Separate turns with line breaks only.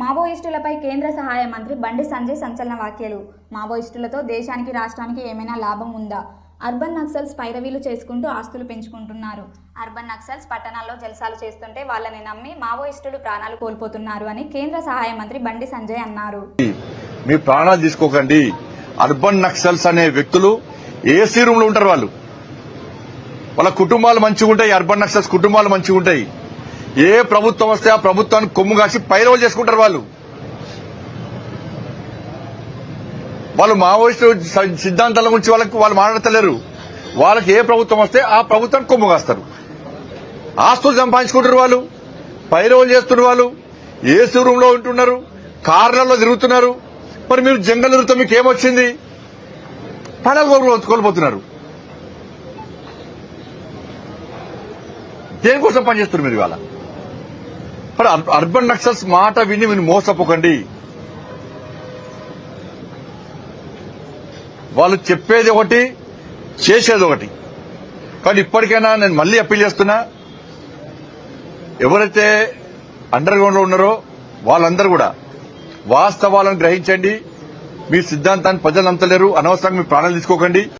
మావోయిస్టులపై కేంద్ర సహాయ మంత్రి బండి సంజయ్ సంచలన వ్యాఖ్యలు. మావోయిస్టులతో దేశానికి రాష్ట్రానికి ఏమైనా లాభం ఉందా? అర్బన్ నక్సల్స్ పైరవీలు చేసుకుంటూ ఆస్తులు పెంచుకుంటున్నారు. అర్బన్ నక్సల్స్ పట్టణాల్లో జలసాలు చేస్తుంటే వాళ్ళని నమ్మి మావోయిస్టులు ప్రాణాలు కోల్పోతున్నారు అని కేంద్ర సహాయ మంత్రి బండి సంజయ్ అన్నారు.
మీ ప్రాణాలు తీసుకోకండి. అర్బన్ నక్సల్స్ అనే వ్యక్తులు ఏసీ రూమ్లో ఉంటారు వాళ్ళు. వాళ్ళ కుటుంబాలు మంచిగా ఉంటాయి అర్బన్ నక్సల్స్ కుటుంబాలు మంచిగా ఉంటాయి ఏ ప్రభుత్వం వస్తే ఆ ప్రభుత్వాన్ని కొమ్ము కాసి పైరవలు చేసుకుంటారు వాళ్ళు. వాళ్ళు మావోయిస్టు సిద్ధాంతాల గురించి వాళ్ళకి వాళ్ళు మాట్లాడతలేరు. వాళ్ళకి ఏ ప్రభుత్వం వస్తే ఆ ప్రభుత్వాన్ని కొమ్ము కాస్తారు. ఆస్తులు సంపాదించుకుంటారు వాళ్ళు. పైరవలు చేస్తున్నారు వాళ్ళు. ఏసీ రూమ్ ఉంటున్నారు. కార్లలో తిరుగుతున్నారు. మరి మీరు జంగల్ తిరుగుతా మీకు ఏమొచ్చింది? ప్రాణాలు కోల్పో- కోల్పోతున్నారు దేనికోసం పనిచేస్తున్నారు మీరు ఇవాళ? మరి అర్బన్ నక్సల్స్ మాట విని మీరు మోసపోకండి. వాళ్ళు చెప్పేది ఒకటి చేసేది ఒకటి. కానీ ఇప్పటికైనా నేను మళ్ళీ అప్పీల్ చేస్తున్నా ఎవరైతే అండర్ గ్రౌండ్లో ఉన్నారో వాళ్ళందరూ కూడా వాస్తవాలను గ్రహించండి. మీ సిద్ధాంతాన్ని ప్రజలు నమ్మలేరు. అనవసరంగా మీ ప్రాణాలు తీసుకోకండి.